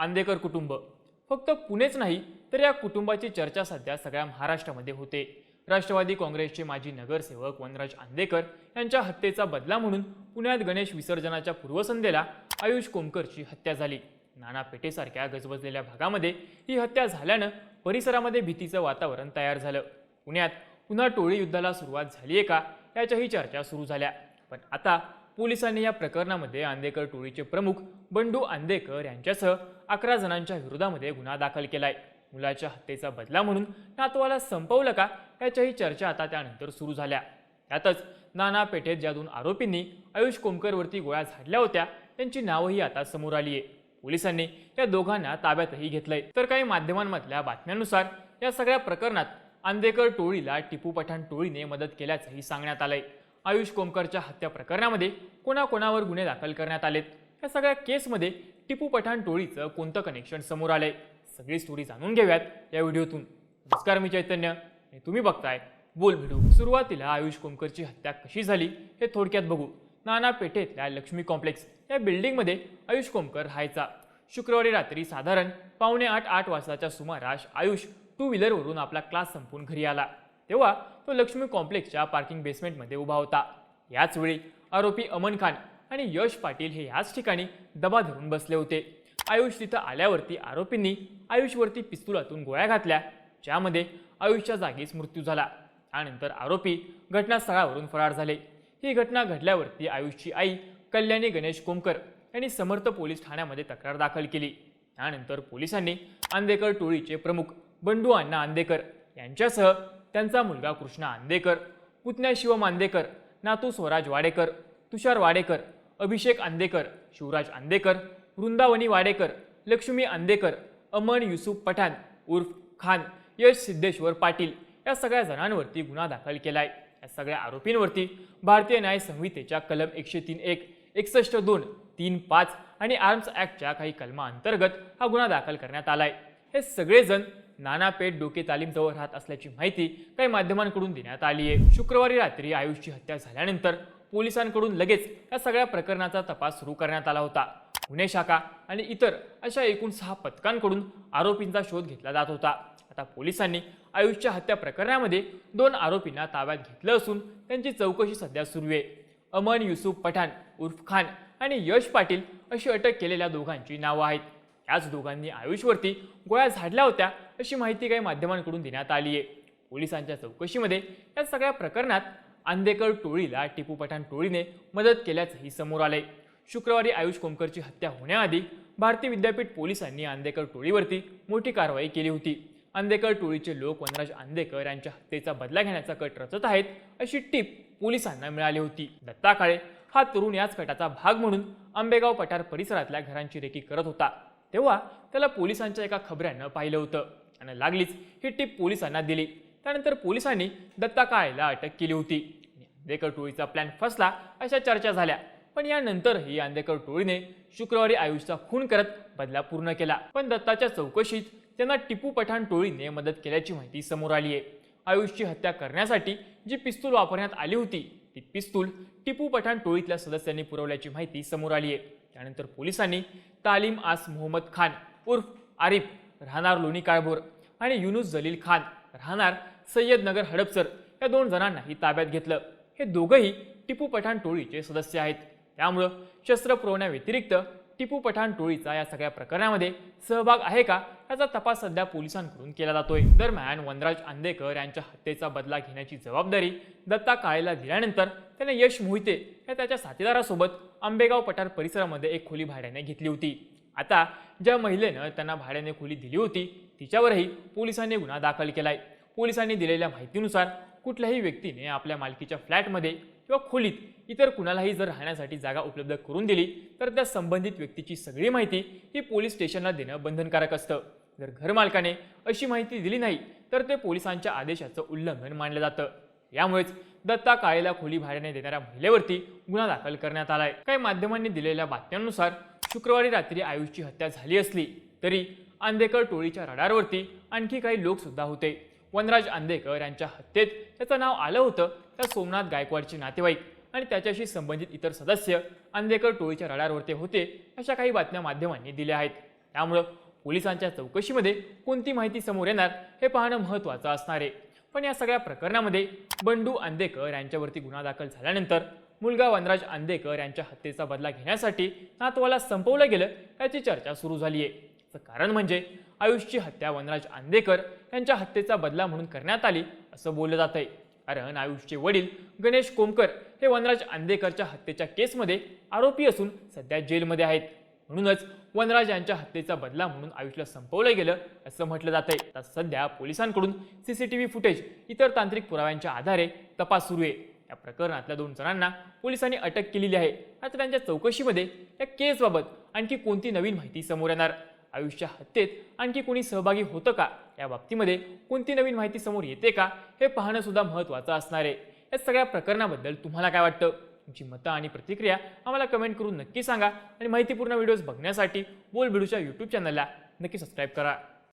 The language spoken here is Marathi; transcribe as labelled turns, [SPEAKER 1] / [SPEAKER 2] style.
[SPEAKER 1] आंदेकर कुटुंब. फक्त पुणेच नाही तर या कुटुंबाची चर्चा सध्या सगळ्या महाराष्ट्रामध्ये होते. राष्ट्रवादी काँग्रेसचे माजी नगरसेवक वनराज आंदेकर यांच्या हत्येचा बदला म्हणून पुण्यात गणेश विसर्जनाच्या पूर्वसंध्येला आयुष कोमकरची हत्या झाली. नाना पेठेसारख्या गजबजलेल्या भागामध्ये ही हत्या झाल्यानं परिसरामध्ये भीतीचं वातावरण तयार झालं. पुण्यात पुन्हा टोळी युद्धाला सुरुवात झाली आहे का? याच्याही चर्चा सुरू झाल्या. पण आता पोलिसांनी या प्रकरणामध्ये आंदेकर टोळीचे प्रमुख बंडू आंदेकर यांच्यासह अकरा जणांच्या विरोधामध्ये गुन्हा दाखल केलाय. मुलाच्या हत्येचा बदला म्हणून नातवाला संपवलं का याच्याही चर्चा आता त्यानंतर सुरू झाल्या. त्यातच नाना पेठेत ज्या दोन आरोपींनी आयुष कोमकरवरती गोळ्या झाडल्या होत्या त्यांची नावही आता समोर आली आहे पोलिसांनी या दोघांना ताब्यातही घेतलंय. तर काही माध्यमांमधल्या बातम्यांनुसार या सगळ्या प्रकरणात आंदेकर टोळीला टिपू पठाण टोळीने मदत केल्याचंही सांगण्यात आलंय. आयुष कोमकरच्या हत्या प्रकरणामध्ये कोणाकोणावर गुन्हे दाखल करण्यात आलेत? या सगळ्या केसमध्ये टिपू पठाण टोळीचं कोणतं कनेक्शन समोर आलंय? सगळी स्टोरी जाणून घेऊयात या व्हिडिओतून. नमस्कार मी चैतन्य. आणि तुम्ही बघताय. बोल व्हिडिओ सुरुवातीला आयुष कोमकरची हत्या कशी झाली हे थोडक्यात बघू. नाना पेठेतल्या लक्ष्मी कॉम्प्लेक्स या बिल्डिंगमध्ये आयुष कोमकर राहायचा. शुक्रवारी रात्री साधारण पावणे आठ आठ वाजताच्या सुमारास आयुष टू व्हीलरवरून आपला क्लास संपून घरी आला. तेव्हा तो लक्ष्मी कॉम्प्लेक्सच्या पार्किंग बेसमेंटमध्ये उभा होता. याच वेळी आरोपी अमन खान आणि यश पाटील हे याच ठिकाणी दबा धरून बसले होते. आयुष तिथं आल्यावरती आरोपींनी आयुषवरती पिस्तुलातून गोळ्या घातल्या ज्यामध्ये आयुषच्या जागीच मृत्यू झाला. त्यानंतर आरोपी घटनास्थळावरून फरार झाले. ही घटना घडल्यावरती आयुषची आई कल्याणी गणेश कोमकर यांनी समर्थ पोलीस ठाण्यामध्ये तक्रार दाखल केली. त्यानंतर पोलिसांनी आंदेकर टोळीचे प्रमुख बंडू अण्णा आंदेकर यांच्यासह त्यांचा मुलगा कृष्णा आंदेकर पुतण्या शिवम आंदेकर नातू स्वराज वाडेकर तुषार वाडेकर अभिषेक आंदेकर शिवराज आंदेकर वृंदावनी वाडेकर लक्ष्मी आंदेकर अमन युसुफ पठाण उर्फ खान यश सिद्धेश्वर पाटील या सगळ्या जणांवरती गुन्हा दाखल केलाय. या सगळ्या आरोपींवरती भारतीय न्याय संहितेच्या कलम एकशे तीन एक एकसष्ट दोन तीन पाच आणि आर्म्स ॲक्टच्या काही कलमांतर्गत हा गुन्हा दाखल करण्यात आलाय. हे सगळेजण नानापेठ डोके तालीमजवळ राहत असल्याची माहिती काही माध्यमांकडून देण्यात आली आहे. शुक्रवारी रात्री आयुषची हत्या झाल्यानंतर पोलिसांकडून लगेच या सगळ्या प्रकरणाचा तपास सुरू करण्यात आला होता. पुणे शाखा आणि इतर अशा एकूण सहा पथकांकडून आरोपींचा शोध घेतला जात होता. आता पोलिसांनी आयुषच्या हत्या प्रकरणामध्ये दोन आरोपींना ताब्यात घेतलं असून त्यांची चौकशी सध्या सुरू आहे. अमन युसुफ पठाण उर्फ खान आणि यश पाटील अशी अटक केलेल्या दोघांची नावं आहेत. याच दोघांनी आयुषवरती गोळ्या झाडल्या होत्या अशी माहिती काही माध्यमांकडून देण्यात आली आहे. पोलिसांच्या चौकशीमध्ये या सगळ्या प्रकरणात आंदेकर टोळीला टिपू पठाण टोळीने मदत केल्याचंही समोर आलंय. शुक्रवारी आयुष कोमकरची हत्या होण्याआधी भारतीय विद्यापीठ पोलिसांनी आंदेकर टोळीवरती मोठी कारवाई केली होती. आंदेकर टोळीचे लोक वनराज आंदेकर यांच्या हत्येचा बदला घेण्याचा कट रचत आहेत अशी टीप पोलिसांना मिळाली होती. दत्ता काळे हा तरुण याच कटाचा भाग म्हणून आंबेगाव पठार परिसरातल्या घरांची रेकी करत होता. तेव्हा त्याला पोलिसांच्या एका खबऱ्यानं पाहिलं होतं आणि लागलीच ही टीप पोलिसांना दिली. त्यानंतर पोलिसांनी दत्ता काळेला अटक केली होती. आंदेकर टोळीचा प्लॅन फसला अशा चर्चा झाल्या. पण यानंतरही आंदेकर टोळीने शुक्रवारी आयुषचा खून करत बदला पूर्ण केला. पण दत्ताच्या चौकशीत त्यांना टिपू पठाण टोळीने मदत केल्याची माहिती समोर आली आहे आयुषची हत्या करण्यासाठी जी पिस्तूल वापरण्यात आली होती ती पिस्तूल टिपू पठाण टोळीतल्या सदस्यांनी पुरवल्याची माहिती समोर आली आहे त्यानंतर पोलिसांनी तालीम आस मोहम्मद खान उर्फ आरिफ राहणार लोणी काळभोर आणि युनुस जलील खान राहणार सय्यदनगर हडपसर या दोन जणांनाही ताब्यात घेतलं. हे दोघंही टिपू पठाण टोळीचे सदस्य आहेत. त्यामुळं शस्त्र पुरवण्याव्यतिरिक्त टिपू पठाण टोळीचा या सगळ्या प्रकरणामध्ये सहभाग आहे का? याचा तपास सध्या पोलिसांकडून केला जातोय. दरम्यान वनराज आंदेकर यांच्या हत्येचा बदला घेण्याची जबाबदारी दत्ता काळेला दिल्यानंतर त्याने यश मोहिते या त्याच्या साथीदारासोबत आंबेगाव पठार परिसरामध्ये एक खोली भाड्याने घेतली होती. आता ज्या महिलेनं त्यांना भाड्याने खोली दिली होती तिच्यावरही पोलिसांनी गुन्हा दाखल केलाय. पोलिसांनी दिलेल्या माहितीनुसार कुठल्याही व्यक्तीने आपल्या मालकीच्या फ्लॅटमध्ये किंवा खोलीत इतर कुणालाही जर राहण्यासाठी जागा उपलब्ध करून दिली तर त्या संबंधित व्यक्तीची सगळी माहिती ही पोलीस स्टेशनला देणं बंधनकारक असतं. जर घरमालकाने अशी माहिती दिली नाही तर ते पोलिसांच्या आदेशाचं उल्लंघन मानलं जातं. यामुळेच दत्ता काळेला खोली भाड्याने देणाऱ्या महिलेवरती गुन्हा दाखल करण्यात आलाय. काही माध्यमांनी दिलेल्या बातम्यांनुसार शुक्रवारी रात्री आयुषची हत्या झाली असली तरी आंदेकर टोळीच्या रडारवरती आणखी काही लोक सुद्धा होते. वनराज आंदेकर यांच्या हत्येत त्याचं नाव आलं होतं त्या सोमनाथ गायकवाडचे नातेवाईक. आणि त्याच्याशी संबंधित इतर सदस्य आंदेकर टोळीच्या रडारवरती होते अशा काही बातम्या माध्यमांनी दिल्या आहेत. त्यामुळं पोलिसांच्या चौकशीमध्ये कोणती माहिती समोर येणार हे पाहणं महत्त्वाचं असणार आहे. पण या सगळ्या प्रकरणामध्ये बंडू आंदेकर यांच्यावरती गुन्हा दाखल झाल्यानंतर मुलगा वनराज आंदेकर यांच्या हत्येचा बदला घेण्यासाठी नातवाला संपवलं गेलं याची चर्चा सुरू झाली आहे कारण म्हणजे आयुषची हत्या वनराज आंदेकर यांच्या हत्येचा बदला म्हणून करण्यात आली असं बोललं जात आहे कारण आयुषचे वडील गणेश कोमकर हे वनराज आंदेकरच्या हत्येच्या केसमध्ये आरोपी असून सध्या जेलमध्ये आहेत. म्हणूनच वनराज यांच्या हत्येचा बदला म्हणून आयुषला संपवलं गेलं असं म्हटलं जात आहे तर सध्या पोलिसांकडून सीसीटीव्ही फुटेज इतर तांत्रिक पुराव्यांच्या आधारे तपास सुरू आहे. या प्रकरणातल्या दोन जणांना पोलिसांनी अटक केलेली आहे. आता त्यांच्या चौकशीमध्ये या केसबाबत आणखी कोणती नवीन माहिती समोर येणार? आयुष्या हत्येत आणखी कोणी सहभागी होतं का? या बाबतीमध्ये कोणती नवीन माहिती समोर येते का? हे पाहणं सुद्धा महत्त्वाचं असणार आहे. या सगळ्या प्रकरणाबद्दल तुम्हाला काय वाटतं? तुमची मतं आणि प्रतिक्रिया आम्हाला कमेंट करून नक्की सांगा. आणि माहितीपूर्ण व्हिडिओज बघण्यासाठी बोल बिडूच्या यूट्यूब चॅनलला नक्की सबस्क्राईब करा.